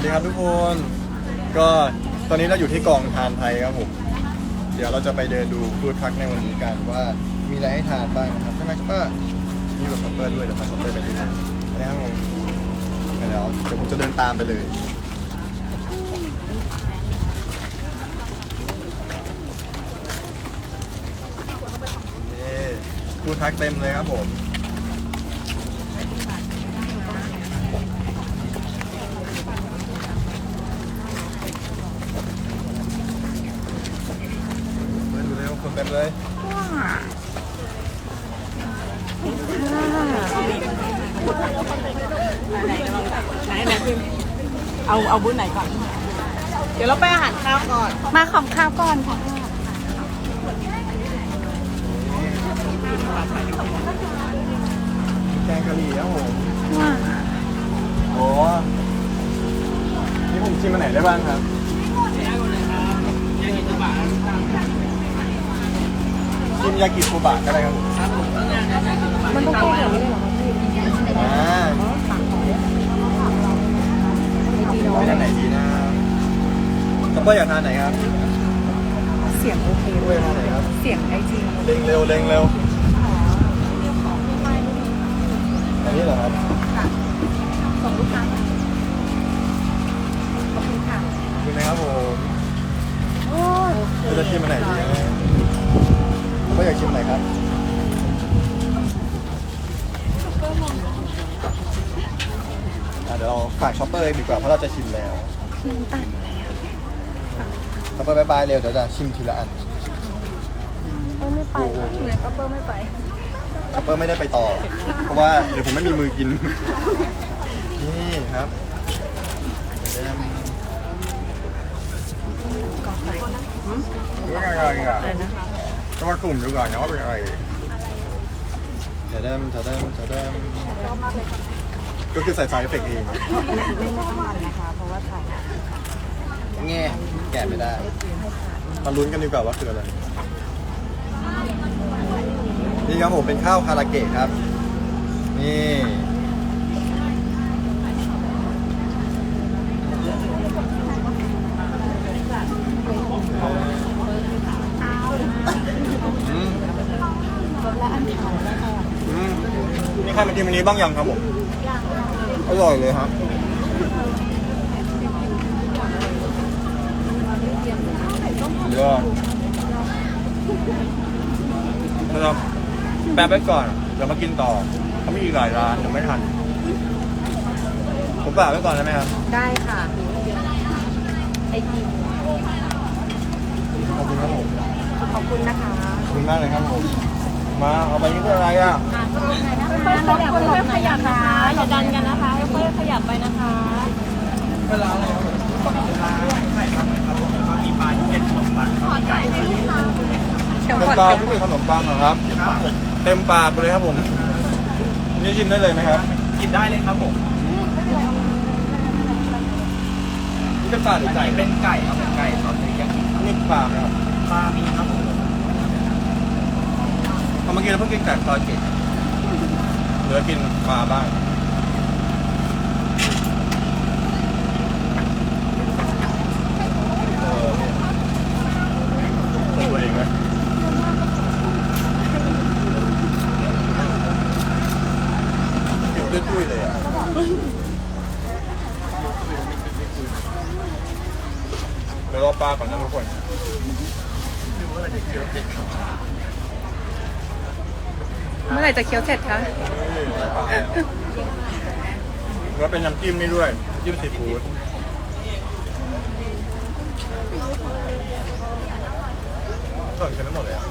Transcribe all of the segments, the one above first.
วัสดีครับทุกคน ก็ตอนนี้เราอยู่ที่กองทานไทยครับผม เดี๋ยวเราจะไปเดินดูฟู้ดทรัคในวันนี้กันว่ามีอะไรให้ทานบ้างนะครับใช่ไหมครับป้ามีแบบคัพเปอร์ด้วยเดี๋ยวพาคัพเปอร์ไปดูนะนะครับผมเดี๋ยวเดี๋ยวผมจะเดินตามไปเลย นี่ฟู้ดทรัคเต็มเลยครับผม ไหนไหนพิมพ์เอาเอาบุ้นไหนก่อน เดี๋ยวเราไปอาหารข้าวก่อน มาของข้าวก่อนค่ะแกงกะหรี่ครับผมว้าโอ้นี่ผมชิมอันไหนได้บ้างครับชิมยากิโซบะก็ได้ครับผมมันต้องแก้แบบนี้เลยเหรออ่า ไปทานไหนดีนะคัพเปอร์อยากทานไหนครับเสียงโอเคเว้ยทานไหนครับ เสียงไอจีเร่งเร็วเร่งเร็วอันนี้เหรอครับส่งลูกค้าขอบคุณค่ะคุณนะครับผมโอ้ยเราจะชิมอันไหนดีนะคัพเปอร์อยากชิมอันไหนครับ ฝากช็อปเปอร์เลยดีกว่าเพราะเราจะชิมแล้วน้ำตาลช็อปเปอร์บายบายเร็วเดี๋ยวจะชิมทีละอันเออไม่ไปเหมือนก็เบอร์ไม่ไปช็อปเปอร์ไม่ได้ไปต่อ เพราะว่าเดี๋ยวผมไม่มีมือกิน นี่ครับเดี๋ยวจะก่อนไปเรื่องอะไรอะก็มากลุ่มดูก่อนนะว่าเป็นอะไรเดี๋ยวเดิมเดี๋ยวเดิมเดี๋ยวเดิม ก็คือใส่ไฟเอฟเฟกต์เองไม่ต้องมันนะคะ เพราะว่าถ่ายแง่แกะไม่ได้มาลุ้นกันดีกว่าว่าคืออะไรนี่ครับผมเป็นข้าวคาราเกะครับ นี่ อืม และอันขาวแล้วก็ อืม มีใครมากินวันนี้บ้างยังครับผมอร่อยเลยครับเยอดเราแป๊บไว้ก่อนเดี๋ยวมากินต่อเขามีอีกหลายร้านเดี๋ยวไม่ทัน ผมฝากไว้ก่อนได้ไหมครับ ได้ค่ะไอจีขอบคุณครับผมขอบคุณนะคะ ขอบคุณมากเลยครับผม มาเอาไปนี่คืออะไรอะค่อยๆขยับค่อยๆขยับนะคะอย่าดันกันนะคะค่อยๆขยับไปนะคะเวลาอะไรครับผมเวลาไข่ครับครับผมแล้วก็มีปลาที่เป็นขนมปังไก่เดี๋ยวเป็นก่อนปลาเดี๋ยวที่เป็นขนมปังเหรอครับ เต็มปากไปเลยครับผมนี่ชิมได้เลยไหมครับกินได้เลยครับผมนี่เป็นปลาหรืออันไก่นี้เป็นไก่ครับเป็นไก่ซอสเทริยากิครับนี่ปลาไหมครับปลามีครับผมพอ เมื่อกี้เราเพิ่งกินไก่ซอยเกตเหลือกินปลาบ้างเออเนี่ยตัวเองไหมเก็บด้วยตุ้ยเลยอะเดี๋ยวรอปลาก่อนนะทุกคนเมื่อไหร่จะเคี้ยวเสร็จคะแล้วเป็นน้ำจิ้มนี่ด้วยจิ้มซีฟู้ดสั่งกันทั้งหมดเลยอะ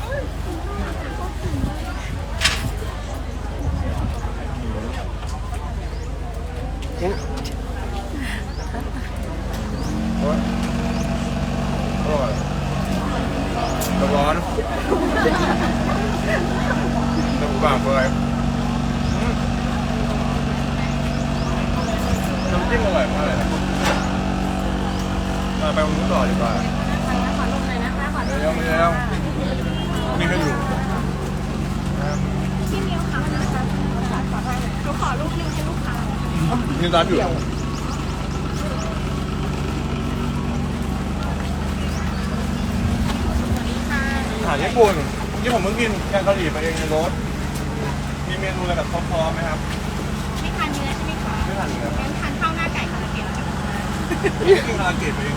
อุ๊ยำจิ้งอร่อยมากเลยนะมาไปวันนู้ต่อดีกว่าเร็วเร็วนี่ก็อยู่พี่มิวค่ะนะคะขอรูปนึงให้ลูกค้านี่ร้านอยู่อาหารญี่ปุ่นที่ผมเพิ่งกินแกงกาหรี่ไปเองในรถ มีเมนูอะไรแบบพร้อมไหมครับ ไม่ทานเนื้อใช่ไหมคะ ไม่ทานเนื้อ กินคาราเกะไปเอง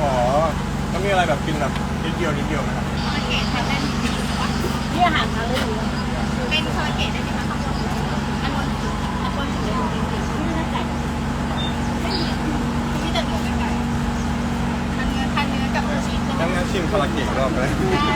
อ๋อแล้วมีอะไรแบบกินแบบนิดเดียวนิดเดียวไหมครับคาราเกะทานได้ดีแต่ว่านี่อาหารทานได้ดีเป็นคาราเกะได้ไหมคะข้างบนอันบนสุดอันบนสุดเลยไม่ได้ไก่ไม่มีมีแต่เนื้อไก่ทานเนื้อทานเนื้อกับโอชีสใช่ไหมงั้นงั้นชิมคาราเกะอีกรอบเลย ได้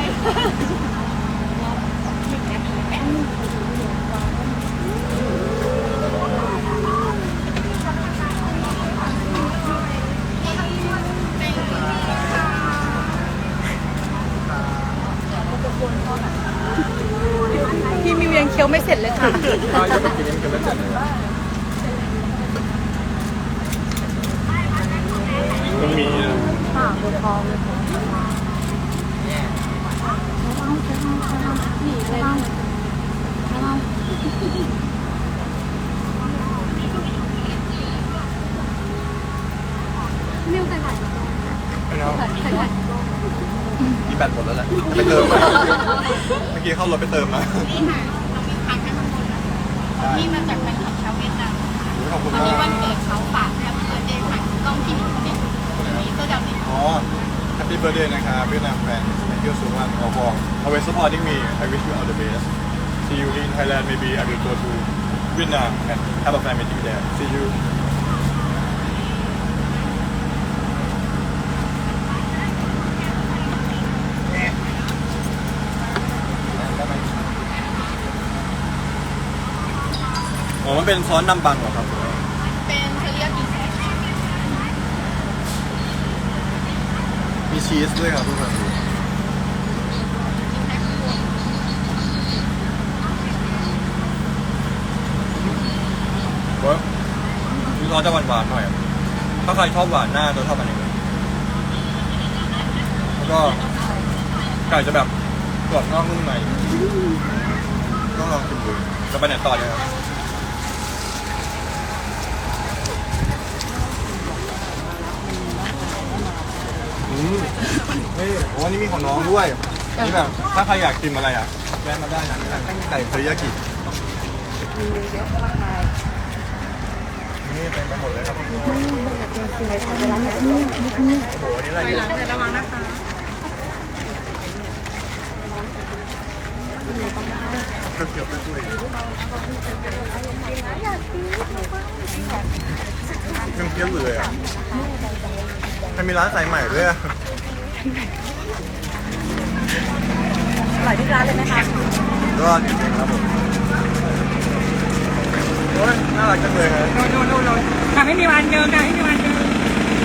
พี่มีเวี ยงเคี้ยวไม่เสร็จเลยค่ะถ้าจะไปกินนี่มันจะไม่เสร็จเลยมันมีนะมิวใส่ผักไม่เอาใส่ผักมีแบตหมดแล้วแหละไปเติมมาเมื่อกี้เข้ารถไปเติมมา นี่มาจากแฟนคลับชาวเวียดนามขอบคุณวันมานี้กวันเกิดเขาฝากแฮปปี้เบิร์ดเดย์ผ่านกล้องที่หนึ่งเนี่ยมีเสื้อดำติดอ๋อ Happy birthday นะครับเวียดนามแฟน Thank you so much ขอบอก always supporting me I wish you all the best See you in Thailand maybe I will go to Vietnam and have a family there See you อ๋อ มัน เป็นซอสนำบังเหรอครับ เป็นเทเรียกีแซกมีชีสด้วยครับทุกคนว่ามีซอสจะหวานๆหน่อยถ้าใครชอบหวานหน้าจะชอบอันนี้แล้วก็ไก่จะแบบกรอบนอกนุ่มในต้องลองกินดูจะไปไหนต่อเนี่ยครับ นี่โอ้นี่มีของน้องด้วยนี่แบบถ้าใครอยากกินอะไรอะแวะมาได้นะไก่เทอริยากินี่เต็มไปหมดเลยครับโอ้โหนี่อะไรเนี่ยระวังนะคะเกือบๆไปด้วยยังเพี้ยนเลยอะมันมีร้านสายใหม่ด้วย อะอร่อยทุกร้านเลยไหมคะก็จริงๆครับผมโอ้ยน่ารักจังเลยครับโดนโดนโดนโดนค่ะไม่มีวันเดิมค่ะไม่มีวันเดิม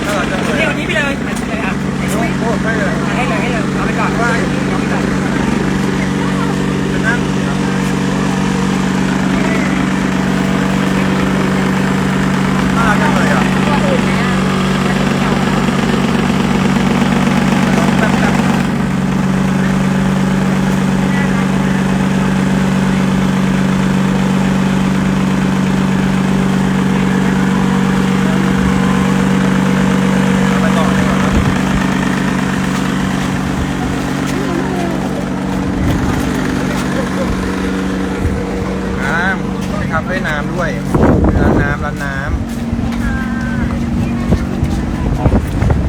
น่ารักจังเลยเดี๋ยววันนี้ไปเลยเลยค่ะ โอ้โหไม่เลย ให้เลยให้เลยเอาไปก่อนว่าเอาไปก่อน จะนั่งครับน่ารักจังเลยอะ ตัวอื่นนะ แป๊บๆไปต่อดีกว่าครับน้ำมีคาเฟ่น้ำด้วยร้านน้ำร้านน้ำ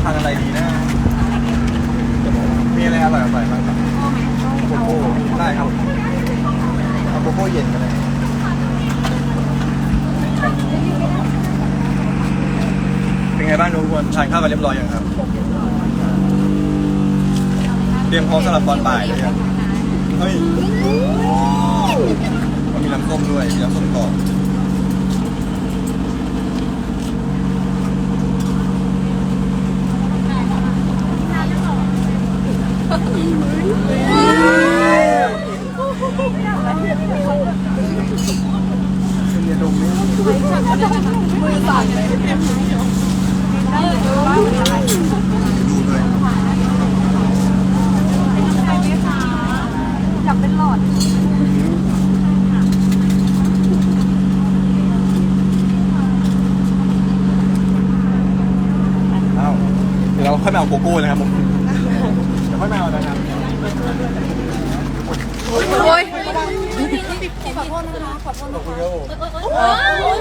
ทานอะไรดีนะ มีอะไรอร่อยอร่อยบ้างครับโกโก้ ได้ครับเอาโกโก้เย็นกันเลยเป็นไงบ้างทุกคนทานข้าวกันเรียบร้อยยังครับ เตรียมพร้อมสำหรับตอนบ่ายเลยยังเฮ้ยมันมีน้ำส้มด้วยมีน้ำส้มกรอบเนี่ยดมเนี่ย มือสั่น เอาเดี๋ยวเราค่อยมาเอาโกโก้นะครับผมเดี๋ยวค่อยมาเอานะครับ โอ้ย ขอโทษนะคะขอโทษขอบคุณครับผม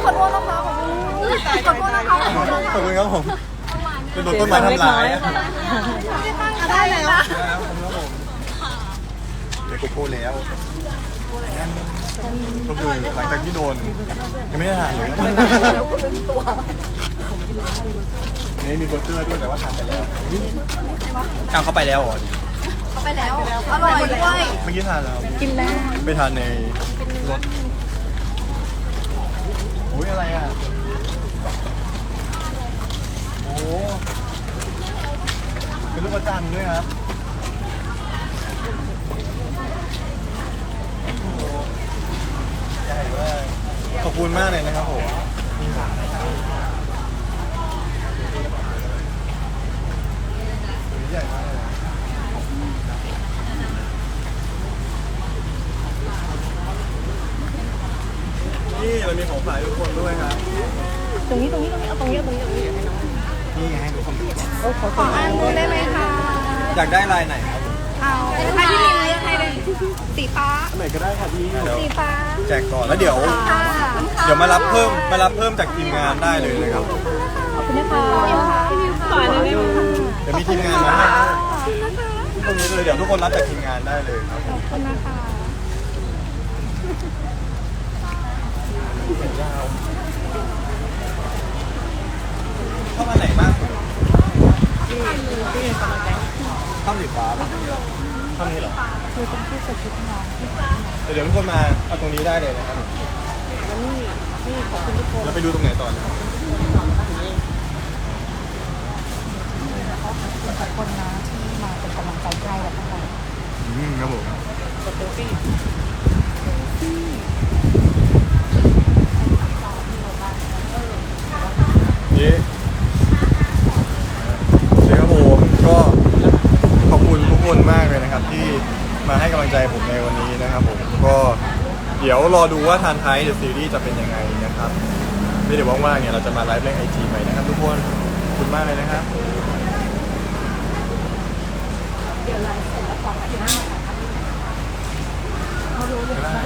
ขอโทษนะคะขอโทษนะคะขอโทษนะคะขอบคุณครับผมเป็นโดนต้นไม้ทำลายนะครับได้แล้วครับผมครับผมเดี๋ยวโกโก้แล้วก็คือหลังจากที่โดนยังไม่ได้ทานเลยนี่มีเบอร์เกอร์ด้วยแต่ว่าทานไปแล้วกางเข้าไปแล้วเหรอ ไปแล้ว อร่อยด้วยเมื่อกี้ทานแล้วกินแล้วไปทานในรถโอ้ยอะไรอะโอ้เป็นลูกประจันทร์ด้วยครับใหญ่มากขอบคุณมากเลยนะครับผมใหญ่มากเลย นี่เรามีของฝากทุกคนด้วยครับ ตรงนี้ตรงนี้ตรงนี้เอาตรงนี้เอาตรงนี้ตรงนี้นี่ไงทุกคนขออันนึงได้ไหมคะอยากได้ลายไหนครับเอาให้พี่ลินเลือกให้เลยสีฟ้าไหนก็ได้ค่ะพี่เดี๋ยวสีฟ้าแจกก่อนแล้วเดี๋ยว เดี๋ยวมารับเพิ่มมารับเพิ่มจากทีมงานได้เลยนะครับ ขอบคุณนะคะขออันนี้ได้ไหมเดี๋ยวมีทีมงานมาให้ตรงนี้เลยเดี๋ยวทุกคนรับจากทีมงานได้เลยครับขอบคุณนะคะ ชอบอันไหนมากสุดชอบสีฟ้าปะชอบนี้เหรอคือเดี๋ยวเดี๋ยวทุกคนมาเอาตรงนี้ได้เลยนะครับแล้วไปดูตรงไหนต่อนะครับคนนะที่มาเป็นกำลังใจให้แบบทั้งหมดอืมครับผม นี้โอเคครับผมก็ขอบคุณทุกคนมากเลยนะครับ ที่มาให้กำลังใจผมในวันนี้นะครับผมก็เดี๋ยวรอดูว่าทานไทยเดอะซีรีส์จะเป็นยังไงนะครับ ไม่เดี๋ยวว่างๆเนี่ยเราจะมาไลฟ์เล่นไอจีใหม่นะครับทุกคนขอบคุณมากเลยนะครับ เดี๋ยวไลฟ์เสร็จแล้วขอไปหน้าเอาดูเลยค่ะ